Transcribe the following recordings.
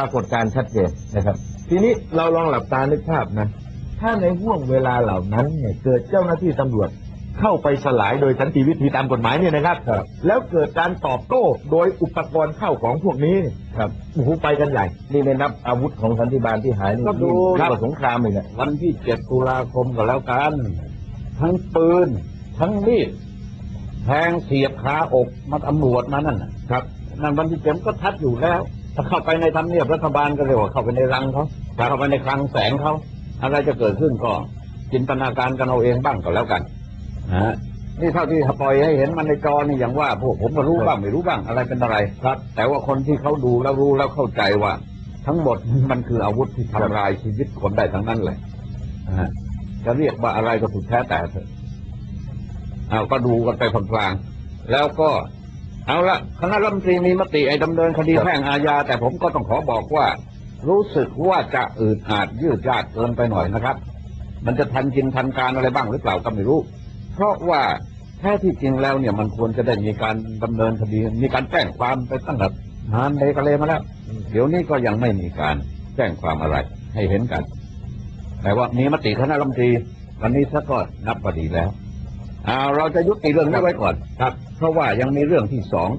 ปรากฏการณ์ชัดเจนนะครับ ทีนี้เราลองหลับตานึกภาพนะ ถ้าในห่วงเวลาเหล่านั้นเนี่ยเกิดเจ้าหน้าที่ตำรวจเข้าไปสลายโดยสันติวิธีตามกฎหมายเนี่ยนะครับ แล้วเกิดการตอบโต้โดยอุปกรณ์เข้าของพวกนี้ครับโอ้โหไปกันใหญ่ นี่ไม่นับอาวุธของสันติบาลที่หายนี่ก็ดูยิ่งครับกว่าสงครามอีกอะวันที่เจ็ดตุลาคมก็แล้วกัน ทั้งปืน ทั้งมีดแทงเสียบขาอกมาตำรวจมานั่นน่ะครับ นั่นวันที่เจ็ดก็ทัดอยู่แล้ว ถ้าเข้าไปในทำเนียบรัฐบาลก็เรียกว่าเข้าไปในรังเขาเข้าไปในคลังแสงเขาอะไรจะเกิดขึ้นก็จินตนาการกันเอาเองบ้างก็แล้วกันนะฮะนี่เท่าที่ปล่อยให้เห็นมันในจอนี่อย่างว่า พวกผมก็รู้บ้างไม่รู้บ้างอะไรเป็นอะไรครับ แต่ว่าคนที่เขาดูแล้วรู้แล้วเข้าใจว่า ทั้งหมดมันคืออาวุธที่ทำลายชีวิตคนได้ทั้งนั้นเลยนะฮะจะเรียกว่าอะไรก็สุดแท้แต่เถอะเอาก็ดูกันไปพลางๆแล้วก็ เอาละคณะรัฐมนตรีมีมติไอ้ดำเนินคดีแพ่งอาญา แต่ผมก็ต้องขอบอกว่า รู้สึกว่าจะอืดอาดยืดยาดเกินไปหน่อยนะครับ มันจะทันกินทันการอะไรบ้างหรือเปล่าก็ไม่รู้ เพราะว่าแท้ที่จริงแล้วเนี่ยมันควรจะได้มีการดำเนินคดี มีการแจ้งความไปตั้งแต่นานเลยกะเลยมาแล้วเดี๋ยวนี้ก็ยังไม่มีการแจ้งความอะไร ให้เห็นกัน แต่ว่ามีมติคณะรัฐมนตรีวันนี้ซะก็นับว่าดีแล้ว เอาเราจะยุติเรื่องนี้ไว้ก่อนครับ เพราะว่ายังมีเรื่องที่สอง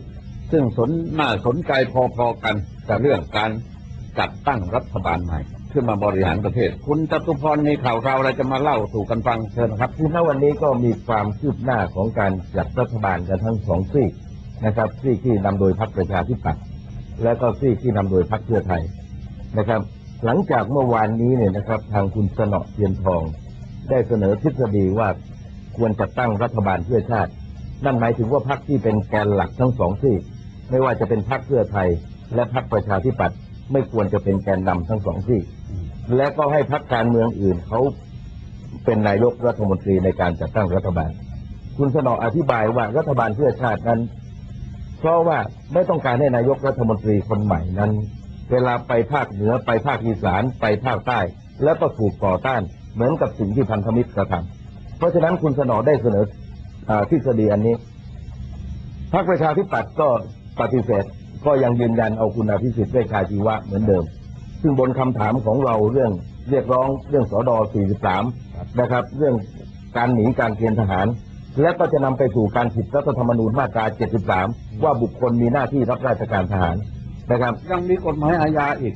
ซึ่งสนน่าสนใจพอๆกันกับเรื่องการจัดตั้งรัฐบาลใหม่ ขึ้นมาบริหารประเทศ คุณจตุพรมีข่าวคราวอะไรจะมาเล่าสู่กันฟังเชิญครับคือณวันนี้ก็มีความคืบหน้าของการจัดรัฐบาลกันทั้งสองซีกนะครับซีกที่นำโดยพรรคประชาธิปัตย์และก็ซีกที่นำโดยพรรคเพื่อไทยนะครับ หลังจากเมื่อวานนี้เนี่ยนะครับ ทางคุณสนอเทียนทอง ได้เสนอทฤษฎีว่า ควรจัดตั้งรัฐบาลเพื่อชาติ นั่นหมายถึงว่าพรรคที่เป็นแกนหลักทั้งสองซีกไม่ว่าจะเป็นพรรคเพื่อไทย และพรรคประชาธิปัตย์ไม่ควรจะเป็นแกนนำทั้งสองซีกและก็ให้พรรคการเมืองอื่นเขาเป็นนายกรัฐมนตรีในการจัดตั้งรัฐบาล คุณสนออธิบายว่ารัฐบาลเพื่อชาตินั้น เพราะว่าไม่ต้องการให้นายกรัฐมนตรีคนใหม่นั้น เวลาไปภาคเหนือไปภาคอีสานไปภาคใต้ แล้วก็ถูกต่อต้านเหมือนกับสิ่งที่พันธมิตรกระทำ เพราะฉะนั้นคุณสนอได้เสนอทฤษฎีอันนี้พรรคประชาธิปัตย์ก็ปฏิเสธก็ยังยืนยันเอาคุณอภิสิทธิ์เวชชาชีวะเหมือนเดิม ซึ่งบนคำถามของเราเรื่องเรียกร้องเรื่องสอดอ43 นะครับ เรื่องการหนีการเกณฑ์ทหาร และก็จะนำไปสู่การผิดรัฐธรรมนูญมาตรา 73 ว่าบุคคลมีหน้าที่รับราชการทหารนะครับ ยังมีกฎหมายอาญาอีก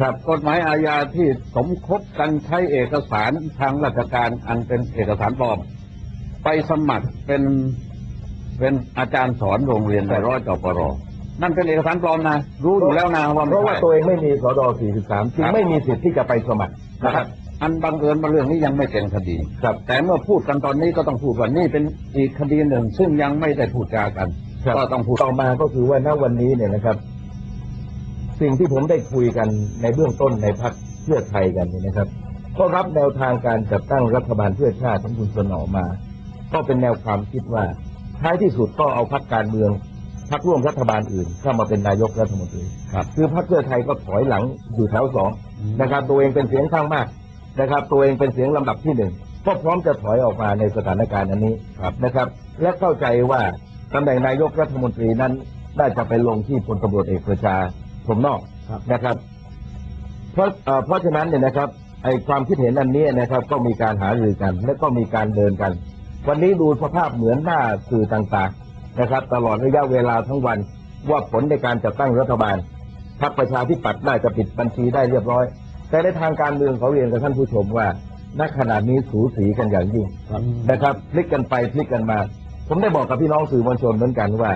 ครับกฎหมายอาญาที่สมคบกันใช้เอกสารทางราชการอันเป็นเอกสารปลอม ไปสมัครเป็นเป็นอาจารย์สอนโรงเรียนในร้อยจปรนั่นเป็นเอกสารปลอมนะ รู้อยู่แล้วนะว่าเพไม่ราะว่าใช่ตัวเองไม่มีสอดอ43จึงไม่มีสิทธิ์ที่จะไปสมัครนะนะคครัรับบอันบังเอิญมาเรื่องนี้ยังไม่เป็นคดีครับ แต่เมื่อพูดกันตอนนี้ก็ต้องพูดว่านี่เป็นอีกคดีหนึ่ง ซึ่งยังไม่ได้พูดจากันครับก็ต้องพูดต่อมาก็คือว่าณวันนี้เนี่ยนะครับ สิ่งที่ผมได้คุยกันในเบื้องต้นในพักเพื่อไทยกันเนี่ยนะครับ ก็รับแนวทางการจัดตั้งรัฐบาลเพื่อชาติของคุณสนอมา ก็เป็นแนวความคิดว่าท้ายที่สุดก็เอาพักการเมืองพักร่วมรัฐบาลอื่นเข้ามาเป็นนายกรัฐมนตรีครับคือพรรคเพื่อไทยก็ถอยหลังอยู่แถวสองนะครับ ตัวเองเป็นเสียงข้างมากนะครับ ตัวเองเป็นเสียงลำดับที่หนึ่งก็พร้อมจะถอยออกมาในสถานการณ์อันนี้ครับนะครับ และเข้าใจว่าตำแหน่งนายกรัฐมนตรีนั้นได้จะไปลงที่พลตำรวจเอกประชา พรหมนอกนะครับ เพราะเอ่อเพราะฉะนั้นเนี่ยนะครับ ไอความคิดเห็นอันนี้นะครับ ก็มีการหารือกัน และก็มีการเดินกัน วันนี้ดูสภาพเหมือนหน้าสื่อต่างๆนะครับ ตลอดระยะเวลาทั้งวันว่าผลในการจัดตั้งรัฐบาลพรรคประชาธิปัตย์น่าจะปิดบัญชีได้เรียบร้อย แต่ในทางการเมืองเขาเรียนกับท่านผู้ชมว่าณขณะนี้สูสีกันอย่างยิ่งนะครับพลิกกันไปพลิกกันมา ผมได้บอกกับพี่น้องสื่อมวลชนเหมือนกันว่า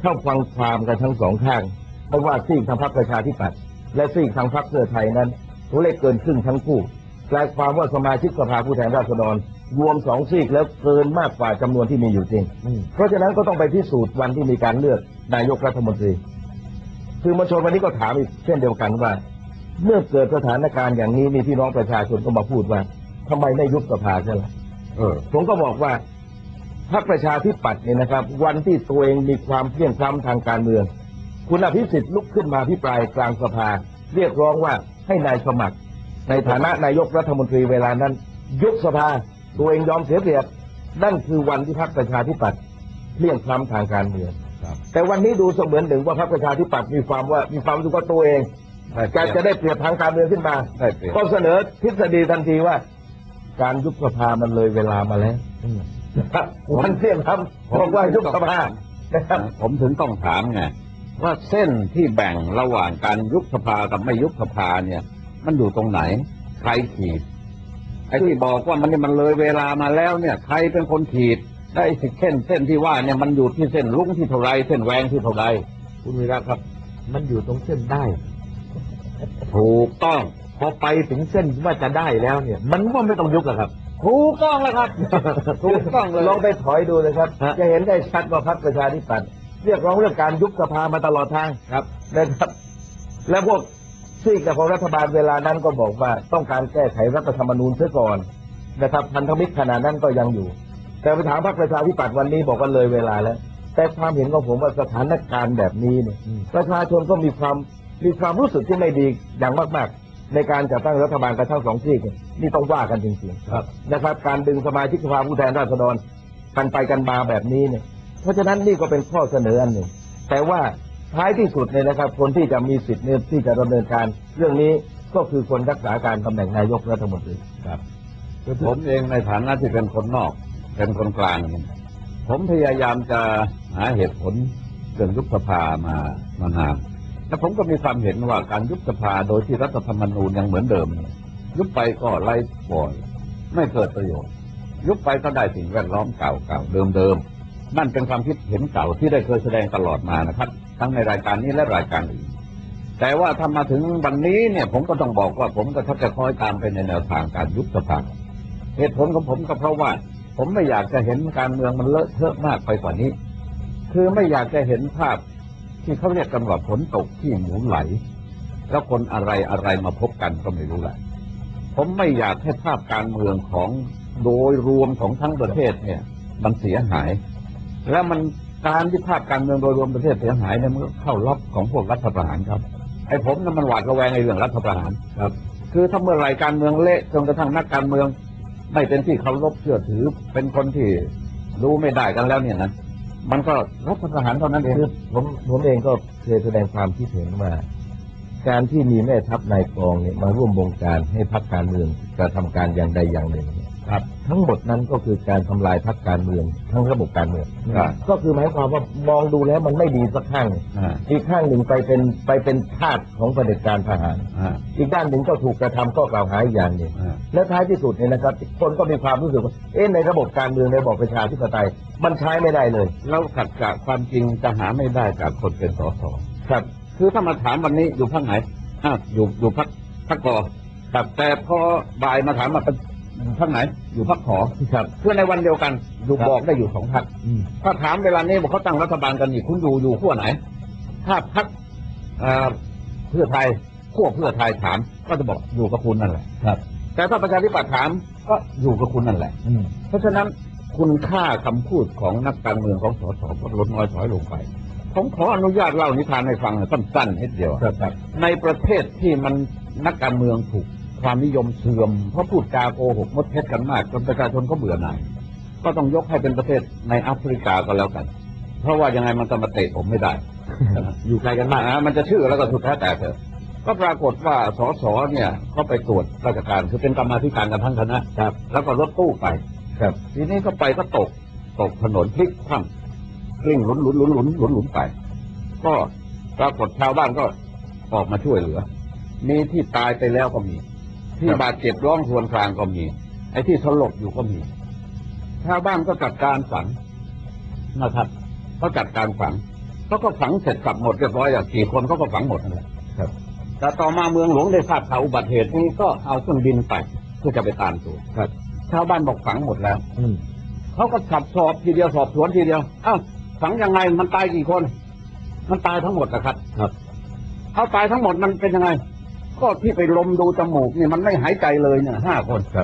เข้าฟังความกันทั้งสองข้าง ไม่ว่าซีกทางพรรคประชาธิปัตย์และซีกทางพรรคเพื่อไทยนั้นตัวเลขเกินครึ่งทั้งคู่แปลความว่าสมาชิกสภาผู้แทนราษฎรรวมสองซีกแล้วเกินมากกว่าจำนวนที่มีอยู่จริง เพราะฉะนั้นก็ต้องไปพิสูจน์วันที่มีการเลือกนายกรัฐมนตรีคือมวลชนวันนี้ก็ถามอีกเช่นเดียวกันว่า เมื่อเกิดสถานการณ์อย่างนี้มีพี่น้องประชาชนก็มาพูดว่าทำไมไม่ยุบสภาใช่ไหมเออผมก็บอกว่าพรรคประชาธิปัตย์เนี่ยนะครับ วันที่ตัวเองมีความเพลียงพล้ำทางการเมือง คุณอภิสิทธิ์ลุกขึ้นมาพิปรายกลางสภา เรียกร้องว่าให้นายสมัคร ในฐานะนายกรัฐมนตรีเวลานั้น ยุบสภาตัวเองยอมเสียเปรียบนั่นคือวันที่พรรคประชาธิปัตย์เพลียงพล้ำทางการเมืองครับแต่วันนี้ดูเสมือนหนึ่งว่าพรรคประชาธิปัตย์มีความว่ามีความรู้สึกว่าตัวเองได้เปรีจะยบจะได้เปรียบทางการเมืองขึ้นมาได้เปรียบก็เสนอทฤษฎีทันทีว่า การยุบสภามันเลยเวลามาแล้ววันเที่ยงครับบอกว่ายุบสภานะครับผมถึงต้องถามไง ว่าเส้นที่แบ่งระหว่างการยุบสภากับไม่ยุบสภาเนี่ย มันอยู่ตรงไหน ใครขีด ไอ้ที่บอกว่ามันนี่มันเลยเวลามาแล้วเนี่ย ใครเป็นคนขีดได้สิเส้นเส้นที่ว่าเนี่ยมันอยู่ที่เส้นลุงที่เท่าไรเส้นแหวงที่เท่าไรคุณวีระครับ มันอยู่ตรงเส้นได้ ถูกต้อง พอไปถึงเส้นว่าจะได้แล้วเนี่ย มันก็ไม่ต้องยุบหรอกครับถูกต้องแล้วครับ ถูกต้องเลยลองไปถอยดูเลยครับฮะจะเห็นได้ชัดว่าพรรคประชาธิปัตย์ เรียกร้องเรื่องการยุบสภามาตลอดทางครับนะครับ และพวกซีกของรัฐบาลเวลานั้นก็บอกว่าต้องการแก้ไขรัฐธรรมนูญเสียก่อนนะครับพันธมิตรขนาดนั้นก็ยังอยู่ แต่ไปถามพรรคประชาธิปัตย์วันนี้บอกว่าเลยเวลาแล้ว แต่ความเห็นของผมว่าสถานการณ์แบบนี้เนี่ยประชาชนก็มีความมีความรู้สึกที่ไม่ดีอย่างมากๆ ในการจัดตั้งรัฐบาลกันทั้งสองซีกเนี่ยนี่ต้องว่ากันจริงๆครับนะครับ การดึงสมาชิกสภาผู้แทนราษฎรกันไปกันมาแบบนี้เนี่ย เพราะฉะนั้นนี่ก็เป็นข้อเสนออันหนึ่ง แต่ว่าท้ายที่สุดเนี่ยนะครับ คนที่จะมีสิทธิ์เนี่ยที่จะดำเนินการ เรื่องนี้ก็คือคนรักษาการตำแหน่งนายกรัฐมนตรีครับคือผมเองในฐานะที่เป็นคนนอก เป็นคนกลางเนี่ยผมพยายามจะหาเหตุผลเรื่องยุบสภามามานานและผมก็มีความเห็นว่าการยุบสภาโดยที่รัฐธรรมนูญยังเหมือนเดิมเนี่ยยุบไปก็ไร้บ่อยไม่เกิดประโยชน์ ยุบไปก็ได้สิ่งแวดล้อมเก่าๆเดิมๆ นั่นเป็นความคิดเห็นเก่าที่ได้เคยแสดงตลอดมานะครับ ทั้งในรายการนี้และรายการอื่นแต่ว่าถ้ามาถึงวันนี้เนี่ย ผมก็ต้องบอกว่าผมก็ทักจะคอยตามไปในแนวทางการยุบสภาเหตุผลของผมก็เพราะว่า ผมไม่อยากจะเห็นการเมืองมันเลอะเทอะมากไปกว่านี้ คือไม่อยากจะเห็นภาพที่เขาเรียกกันว่าฝนตกที่หมูไหล แล้วคนอะไรอะไรมาพบกันก็ไม่รู้แหละผมไม่อยากให้ภาพการเมืองของโดยรวมของทั้งประเทศเนี่ย มันเสียหาย แล้วมันการที่ภาพการเมืองโดยรวมประเทศเสียหายเนี่ยมันก็เข้าล็อกของพวกรัฐประหารครับไอ้ผมน่ะมันหวาดระแวงในเรื่องรัฐประหารครับ คือถ้าเมื่อไหรการเมืองเละจนกระทั่งนักการเมือง ไม่เป็นที่เคารพเชื่อถือ เป็นคนที่รู้ไม่ได้กันแล้วเนี่ยนะมันก็รัฐประหารเท่านั้นเองคือผมผมเองก็เคยแสดงความคิดเห็นว่าการที่มีแม่ทัพนายกองเนี่ยมาร่วมบงการให้พักการเมืองกระทำการอย่างใดอย่างหนึ่ง ครับ ทั้งหมดนั้นก็คือการทำลายพักการเมือง ทั้งระบบการเมืองครับก็คือหมายความว่ามองดูแล้วมันไม่ดีสักข้างหนึ่งอ่าอีกข้างหนึ่งไปเป็นไปเป็นทาสของเผด็จการทหารอ่าอีกด้านหนึ่งก็ถูกกระทำข้อกล่าวหาอีกอย่างหนึ่งอ่าและท้ายที่สุดเนี่ยนะครับ คนก็มีความรู้สึกว่าเอ๊ะในระบบการเมืองในระบบประชาธิปไตยมันใช้ไม่ได้เลย แล้วขัดกับความจริงจะหาไม่ได้จากคนเป็นสสครับ คือถ้ามาถามวันนี้อยู่พักไหนอ้าวอยู่อยู่พักพักกอครับแต่พอบ่ายมาถามมาเป็นอยู่ พักไหน อยู่พักขอครับเพื่อในวันเดียวกันอยู่ครับบอกได้อยู่สองพักอืมถ้าถามเวลานี้บอกเขาตั้งรัฐบาลกันอีกคุณอยู่อยู่ขั้วไหน ถ้าพักเพื่อไทยขั้วเพื่อไทยถาม ก็จะบอกอยู่กับคุณนั่นแหละครับ แต่ถ้าประชาธิปัตย์ถามก็อยู่กับคุณนั่นแหละอืมเพราะฉะนั้นคุณค่าคำพูดของนักการเมืองของสสก็ลดน้อยถอยลงไปผมขออนุญาตเล่านิทานให้ฟังสั้นๆนิดเดียวครับครับในประเทศที่มันนักการเมืองถูก ความนิยมเสื่อม เพราะพูดจาโกหกมดเท็จกันมากจนประชาชนก็เบื่อหน่าย ก็ต้องยกให้เป็นประเทศในแอฟริกาก็แล้วกัน เพราะว่ายังไงมันจะมาเตะผมไม่ได้ อยู่ไกลกันมากอ่ามันจะชื่อแล้วก็สุดแท้แต่เถอะก็ปรากฏว่าสสเนี่ยเขาไปตรวจราชการคือเป็นกรรมาธิการกันทั้งคณะครับ แล้วก็รถตู้ไป ครับ ทีนี้ก็ไปก็ตกตกถนนพลิกคว่ำกลิ้งหลุนหลุนหลุนหลุนหลุนหลุนไป ก็ปรากฏชาวบ้านก็ออกมาช่วยเหลือ มีที่ตายไปแล้วก็มี ที่บาดเจ็บร้องครวญครางก็มี ไอ้ที่สลบอยู่ก็มีชาวบ้านก็จัดการฝังนะครับเขาจัดการฝังเขาก็ฝังเสร็จสับหมดเรียบร้อยอะกี่คนเขาก็ฝังหมดนั่นแหละครับแต่ต่อมาเมืองหลวงได้ทราบข่าวอุบัติเหตุนี้ก็เอาเครื่องบินไปเพื่อจะไปตามตัวครับชาวบ้านบอกฝังหมดแล้ว อืมเขาก็สับสอบทีเดียวสอบสวนทีเดียวเอ้าฝังยังไงมันตายกี่คน มันตายทั้งหมดนะครับ ครับเอาตายทั้งหมดมันเป็นยังไง ก็ที่ไปลมดูจมูกเนี่ยมันไม่หายใจเลยเนี่ยห้าคน